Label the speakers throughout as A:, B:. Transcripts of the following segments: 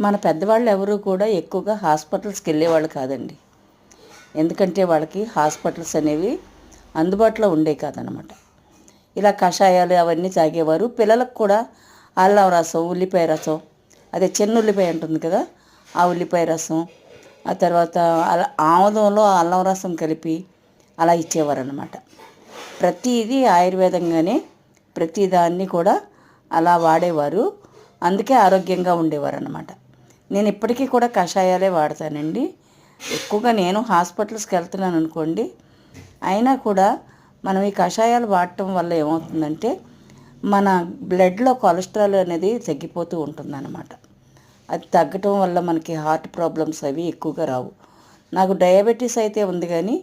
A: మన పెద్దవాళ్ళు ఎవరూ కూడా ఎక్కువగా హాస్పిటల్స్కి వెళ్ళేవాళ్ళు కాదండి. ఎందుకంటే వాళ్ళకి హాస్పిటల్స్ అనేవి అందుబాటులో ఉండేవి కాదనమాట ఇలా కషాయాలు అవన్నీ తాగేవారు. పిల్లలకు కూడా అల్లం రసం ఉల్లిపాయ రసం అదే చిన్న ఉల్లిపాయ ఉంటుంది కదా ఆ ఉల్లిపాయ రసం ఆ తర్వాత అలా ఆముదంలో అల్లం రసం కలిపి అలా ఇచ్చేవారు అనమాట ప్రతిదీ ఆయుర్వేదంగానే ప్రతి దాన్ని కూడా అలా వాడేవారు. అందుకే ఆరోగ్యంగా ఉండేవారు అనమాట నేను ఇప్పటికీ కూడా కషాయాలే వాడతానండి. ఎక్కువగా నేను హాస్పిటల్స్కి వెళ్తున్నాను అనుకోండి అయినా కూడా మనం ఈ కషాయాలు వాడటం వల్ల ఏమవుతుందంటే మన బ్లడ్లో కొలెస్ట్రాల్ అనేది తగ్గిపోతూ ఉంటుందన్నమాట. అది తగ్గటం వల్ల మనకి హార్ట్ ప్రాబ్లమ్స్ అవి ఎక్కువగా రావు. నాకు డయాబెటీస్ అయితే ఉంది కానీ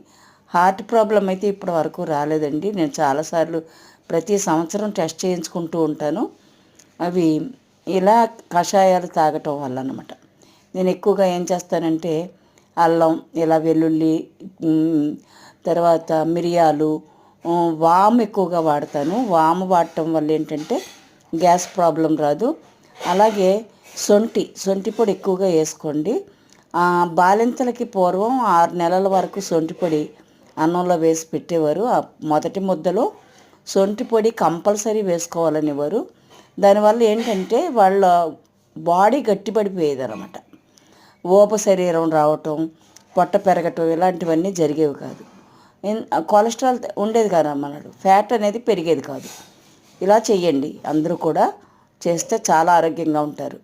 A: హార్ట్ ప్రాబ్లం అయితే ఇప్పటి వరకు రాలేదండి. నేను చాలాసార్లు ప్రతి సంవత్సరం టెస్ట్ చేయించుకుంటూ ఉంటాను. అవి ఇలా కషాయాలు తాగటం వల్ల అనమాట నేను ఎక్కువగా ఏం చేస్తానంటే అల్లం ఇలా వెల్లుల్లి తర్వాత మిరియాలు వాము ఎక్కువగా వాడతాను. వాము వాడటం వల్ల ఏంటంటే గ్యాస్ ప్రాబ్లం రాదు. అలాగే సొంటి సొంటి పొడి ఎక్కువగా వేసుకోండి. బాలింతలకి పూర్వం ఆరు నెలల వరకు సొంటి పొడి అన్నంలో వేసి పెట్టేవారు. ఆ మొదటి ముద్దలో సొంటి పొడి కంపల్సరీ వేసుకోవాలనేవారు. దానివల్ల ఏంటంటే వాళ్ళ బాడీ గట్టిపడిపోయేది అనమాట ఓప శరీరం రావటం పొట్ట పెరగటం ఇలాంటివన్నీ జరిగేవి కాదు. కొలెస్ట్రాల్ ఉండేది కాదు అన్నమాట ఫ్యాట్ అనేది పెరిగేది కాదు. ఇలా చేయండి అందరూ కూడా చేస్తే చాలా ఆరోగ్యంగా ఉంటారు.